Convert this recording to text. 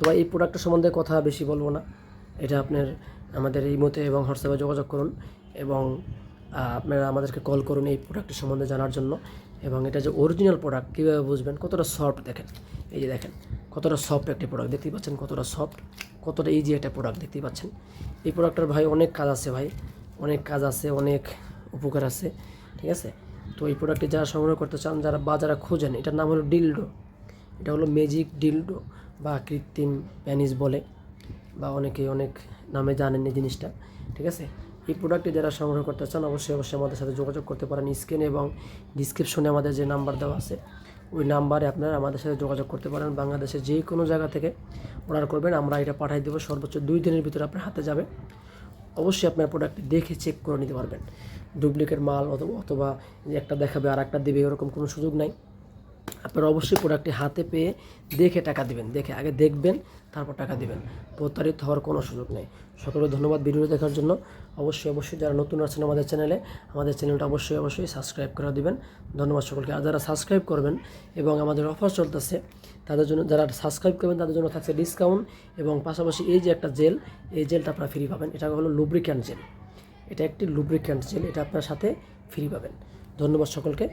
তো ভাই, এই প্রোডাক্টটা সম্বন্ধে কথা বেশি বলব না। এটা আপনার আমাদের এই মতে এবং হোয়াটসঅ্যাপে যোগাযোগ করুন এবং আপনারা আমাদেরকে কল করুন এই প্রোডাক্টের সম্বন্ধে জানার জন্য। এবং এটা যে অরিজিনাল প্রোডাক্ট কীভাবে বুঝবেন? কতটা সফট দেখেন। এই যে দেখেন, কতটা সফট একটি প্রোডাক্ট দেখতেই পাচ্ছেন, কতটা সফট কতটা ইজি একটা প্রোডাক্ট দেখতেই পাচ্ছেন। এই প্রোডাক্টটার ভাই অনেক কাজ আছে ভাই, অনেক কাজ আছে, অনেক উপকার আছে, ঠিক আছে? তো এই প্রোডাক্টটি যারা সংগ্রহ করতে চান, যারা বা যারা খোঁজেন, এটার নাম হলো ডিলডো এটা হলো ম্যাজিক ডিলডো বা কৃত্রিম প্যানিস বলে, বা অনেকে অনেক নামে জানেন এই জিনিসটা, ঠিক আছে? এই প্রোডাক্টটি যারা সংগ্রহ করতে চান, অবশ্যই অবশ্যই আমাদের সাথে যোগাযোগ করতে পারেন স্ক্রিনে এবং ডিসক্রিপশনে আমাদের যে নাম্বার দেওয়া আছে। ওই নাম্বারে আপনারা আমাদের সাথে যোগাযোগ করতে পারেন। বাংলাদেশের যে কোনো জায়গা থেকে অর্ডার করবেন, আমরা এটা পাঠিয়ে দেবো। সর্বোচ্চ দুই দিনের ভিতরে আপনার হাতে যাবে। অবশ্যই আপনার প্রোডাক্টটি দেখে চেক করে নিতে পারবেন। ডুপ্লিকেট মাল অথবা অথবা একটা দেখাবে আর একটা দেবে, এরকম কোনো সুযোগ নাই। আপনারা অবশ্যই প্রোডাক্টটি হাতে পেয়ে দেখে টাকা দিবেন, দেখে আগে দেখবেন, তারপর টাকা দিবেন। প্রতারিত হওয়ার কোনো সুযোগ নেই। সকলকে ধন্যবাদ ভিডিও দেখার জন্য। অবশ্যই অবশ্যই যারা নতুন আছেন আমাদের চ্যানেলে আমাদের চ্যানেলটা অবশ্যই অবশ্যই সাবস্ক্রাইব করে দিবেন। ধন্যবাদ সকলকে। আর যারা সাবস্ক্রাইব করবেন এবং আমাদের অফার চলতেছে, তাদের জন্য, যারা সাবস্ক্রাইব করবেন, তাদের জন্য থাকছে ডিসকাউন্ট এবং পাশাপাশি এই যে একটা জেল এই জেলটা আপনারা ফ্রি পাবেন। এটা হলো লুব্রিক্যান্ট জেল এটা একটি লুব্রিক্যান্ট জেল এটা আপনার সাথে ফ্রি পাবেন। ধন্যবাদ সকলকে।